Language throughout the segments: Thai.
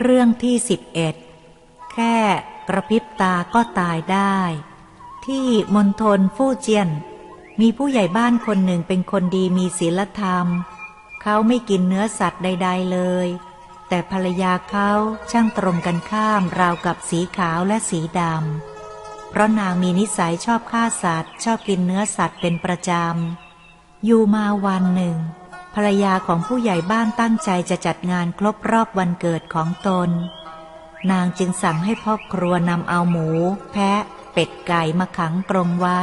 เรื่องที่สิบเอ็ดแค่กระพริบตาก็ตายได้ ที่มณฑลฟู่เจียน มีผู้ใหญ่บ้านคนหนึ่งเป็นคนดีมีศีลธรรม เขาไม่กินเนื้อสัตว์ใด ๆ เลย แต่ภรรยาเขาช่างตรงกันข้ามราวกับสีขาวและสีดำ เพราะนางมีนิสัยชอบฆ่าสัตว์ ชอบกินเนื้อสัตว์เป็นประจำ อยู่มาวันหนึ่ง ภรรยาของผู้ใหญ่บ้านตั้งใจจะจัดงานครบรอบวันเกิดของตน นางจึงสั่งให้พ่อครัวนำเอาหมู แพะ เป็ดไก่มาขังกรงไว้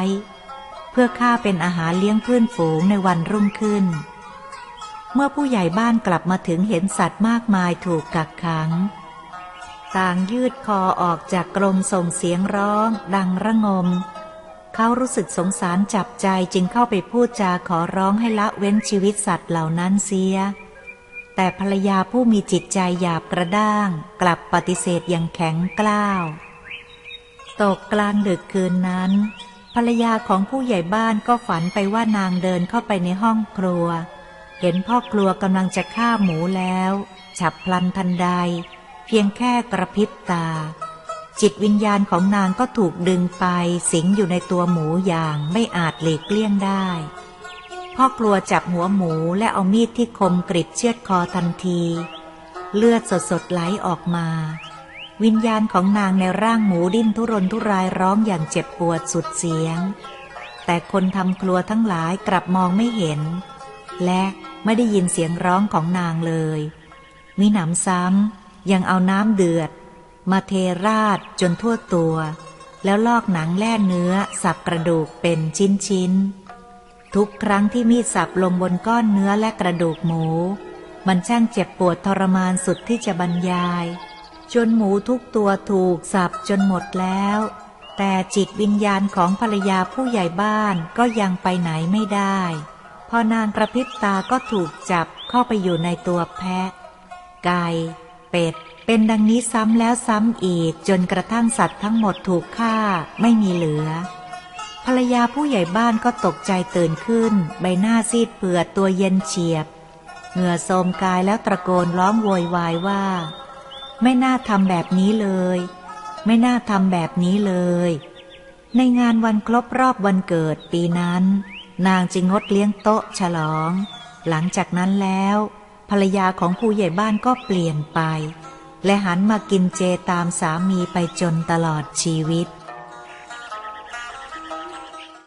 เพื่อฆ่าเป็นอาหารเลี้ยงเพื่อนฝูงในวันรุ่งขึ้น เมื่อผู้ใหญ่บ้านกลับมาถึงเห็นสัตว์มากมายถูกกักขัง ต่างยืดคอออกจากกรงส่งเสียงร้อง ดังระงม เขารู้สึกสงสารจับใจจึงเข้าไปพูดจาขอร้องให้ละเว้นชีวิตสัตว์เหล่านั้นเสีย แต่ภรรยาผู้มีจิตใจหยาบกระด้าง กลับปฏิเสธอย่างแข็งกล้าว ตกกลางดึกคืนนั้น ภรรยาของผู้ใหญ่บ้านก็ฝันไปว่านางเดินเข้าไปในห้องครัว เห็นพ่อครัวกำลังจะฆ่าหมูแล้ว ฉับพลันทันใด เพียงแค่กระพริบตา จิตวิญญาณของนางก็ถูกดึงไปสิงอยู่ในตัวหมูอย่างไม่อาจหลีกเลี่ยงได้ พ่อครัวจับหัวหมูและเอามีดที่คมกริบเชือดคอทันที เลือดสดๆไหลออกมา วิญญาณของนางในร่างหมูดิ้นทุรนทุรายร้องอย่างเจ็บปวดสุดเสียง แต่คนทำครัวทั้งหลายกลับมองไม่เห็น และไม่ได้ยินเสียงร้องของนางเลย มีหนำซ้ำยังเอาน้ำเดือด มาเทราดจนทั่วตัว แล้วลอกหนังแล่เนื้อสับกระดูกเป็นชิ้นๆ ทุกครั้งที่มีดสับลงบนก้อนเนื้อและกระดูกหมู มันช่างเจ็บปวดทรมานสุดที่จะบรรยาย จนหมูทุกตัวถูกสับจนหมดแล้ว แต่จิตวิญญาณของภรรยาผู้ใหญ่บ้านก็ยังไปไหนไม่ได้ พอนางกระพริบตาก็ถูกจับเข้าไปอยู่ในตัวแพะ ไก่ เป็ด เป็นดังนี้ซ้ำแล้วซ้ำอีก จนกระทั่งสัตว์ทั้งหมดถูกฆ่าไม่มีเหลือ ภรรยาผู้ใหญ่บ้านก็ตกใจตื่นขึ้น ใบหน้าซีดเปือดตัวเย็นเฉียบ เหงื่อโทมกายแล้วตะโกนร้องโวยวายว่า ไม่น่าทำแบบนี้เลย ไม่น่าทำแบบนี้เลย ในงานวันครบรอบวันเกิดปีนั้น นางจึงงดเลี้ยงโต๊ะฉลอง หลังจากนั้นแล้ว ภรรยาของผู้ใหญ่บ้านก็เปลี่ยนไป และหันมากินเจตามสามีไปจนตลอดชีวิต